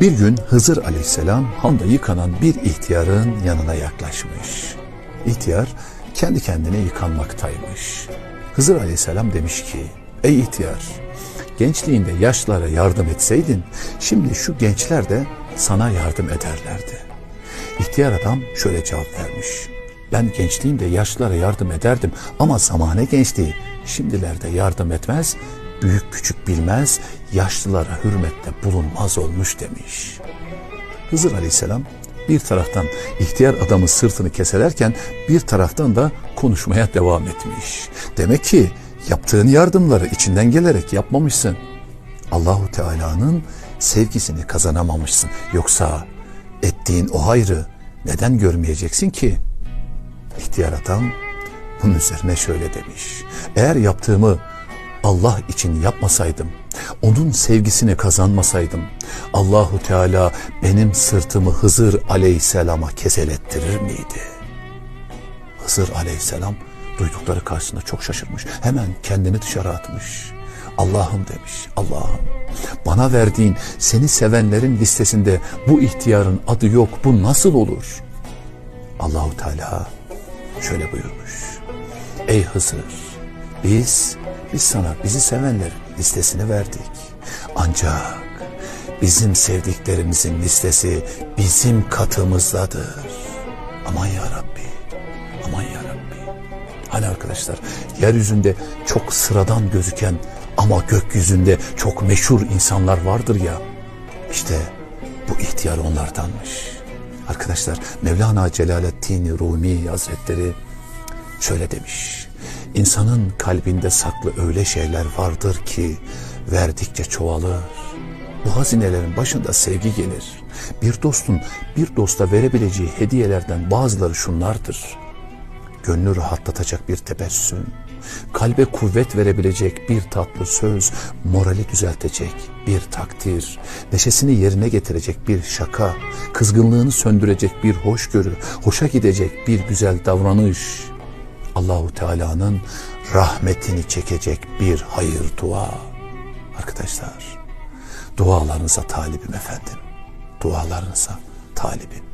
Bir gün Hızır aleyhisselam hamda yıkanan bir ihtiyarın yanına yaklaşmış. İhtiyar kendi kendine yıkanmaktaymış. Hızır aleyhisselam demiş ki, ey ihtiyar, gençliğinde yaşlara yardım etseydin, şimdi şu gençler de sana yardım ederlerdi. İhtiyar adam şöyle cevap vermiş. Ben gençliğimde yaşlara yardım ederdim ama zamane gençliği şimdilerde yardım etmez, büyük küçük bilmez, yaşlılara hürmette bulunmaz olmuş demiş. Hızır Aleyhisselam bir taraftan ihtiyar adamın sırtını keselerken bir taraftan da konuşmaya devam etmiş. Demek ki yaptığın yardımları içinden gelerek yapmamışsın. Allahu Teala'nın sevgisini kazanamamışsın. Yoksa ettiğin o hayrı neden görmeyeceksin ki? İhtiyar adam bunun üzerine şöyle demiş. Eğer yaptığımı Allah için yapmasaydım, onun sevgisini kazanmasaydım, Allahu Teala benim sırtımı Hızır Aleyhisselam'a keselettirir miydi? Hızır Aleyhisselam duydukları karşısında çok şaşırmış. Hemen kendini dışarı atmış. Allah'ım demiş, Allah'ım bana verdiğin seni sevenlerin listesinde bu ihtiyarın adı yok, bu nasıl olur? Allahu Teala şöyle buyurmuş. Ey Hızır, biz biz sana bizi sevenlerin listesini verdik. Ancak bizim sevdiklerimizin listesi bizim katımızdadır. Aman ya Rabbi, aman ya Rabbi. Hani arkadaşlar yeryüzünde çok sıradan gözüken ama gökyüzünde çok meşhur insanlar vardır ya. İşte bu ihtiyar onlardanmış. Arkadaşlar Mevlana Celaleddin Rumi Hazretleri şöyle demiş. İnsanın kalbinde saklı öyle şeyler vardır ki verdikçe çoğalır. Bu hazinelerin başında sevgi gelir. Bir dostun bir dosta verebileceği hediyelerden bazıları şunlardır. Gönlü rahatlatacak bir tebessüm, kalbe kuvvet verebilecek bir tatlı söz, morali düzeltecek bir takdir, neşesini yerine getirecek bir şaka, kızgınlığını söndürecek bir hoşgörü, hoşa gidecek bir güzel davranış, Allahu Teala'nın rahmetini çekecek bir hayır dua. Arkadaşlar, dualarınıza talibim efendim. Dualarınıza talibim.